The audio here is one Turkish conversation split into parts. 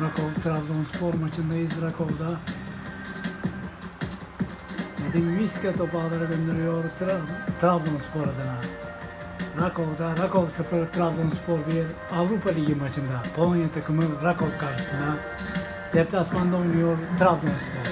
Rakov Trabzonspor maçındayız Rakov'da. Nedim Viska topu ağlara gönderiyor Tra Trabzonspor adına. Rakov'da Rakov 0 Trabzonspor 1 Avrupa Ligi maçında Polonya takımı Rakov karşısında deplasmanda oynuyor Trabzonspor.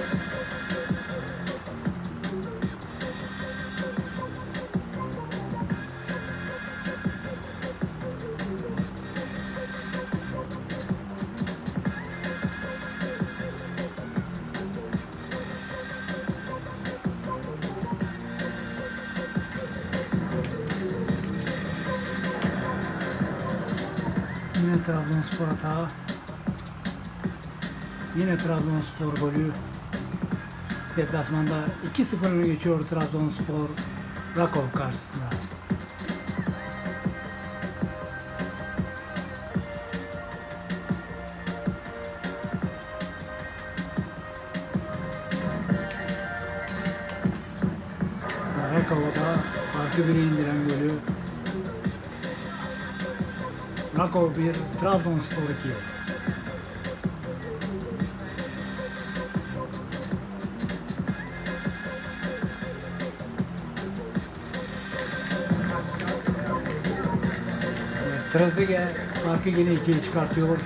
Yine Trabzonspor hata. Yine Trabzonspor golü. Deplasmanda 2-0 öne geçiyor Trabzonspor Rakov karşısında. Rakov'a da farkı biri indiren golü Rakov 1, Trabzonspor 2. Evet, Trezeguet farkı yine 2'ye çıkartıyor.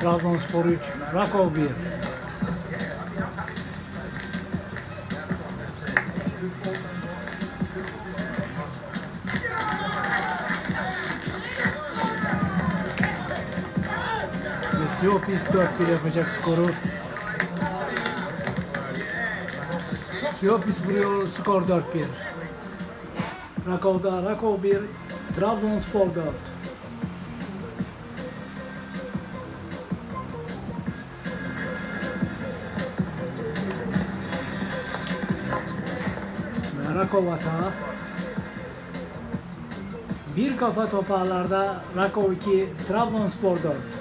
Trabzonspor 3, Rakov 1. Siopis 4-1 yapacak skoru. Siopis vuruyor skor 4-1. Rakov'da Rakov 1, Trabzonspor 4. Ve Rakov hata. Bir kafa toparlarda Rakov 2, Trabzonspor 4.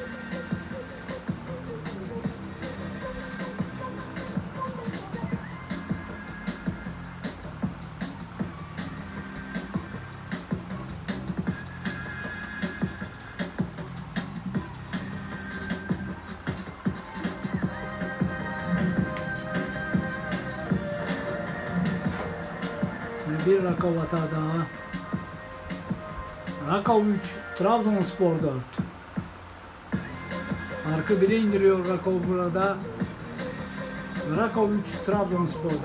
bir Rakov hata daha. Rakov 3, Trabzonspor 4. Farkı 1'e indiriyor Rakov burada. Rakov 3, Trabzonspor 4.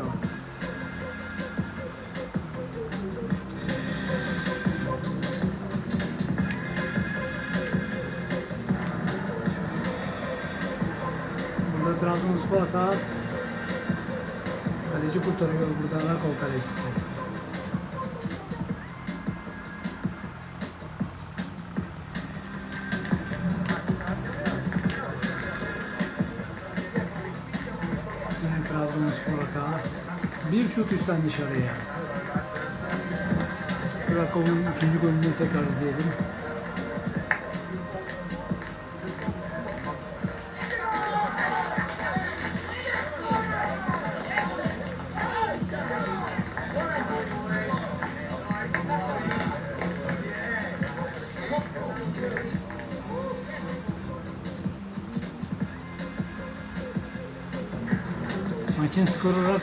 Burada Trabzonspor hata. Kaleci kurtarıyor burada Rakov kalecisi. Bir şut üstten dışarıya. Krakov'un üçüncü golünü tekrar izleyelim. Maçın skoru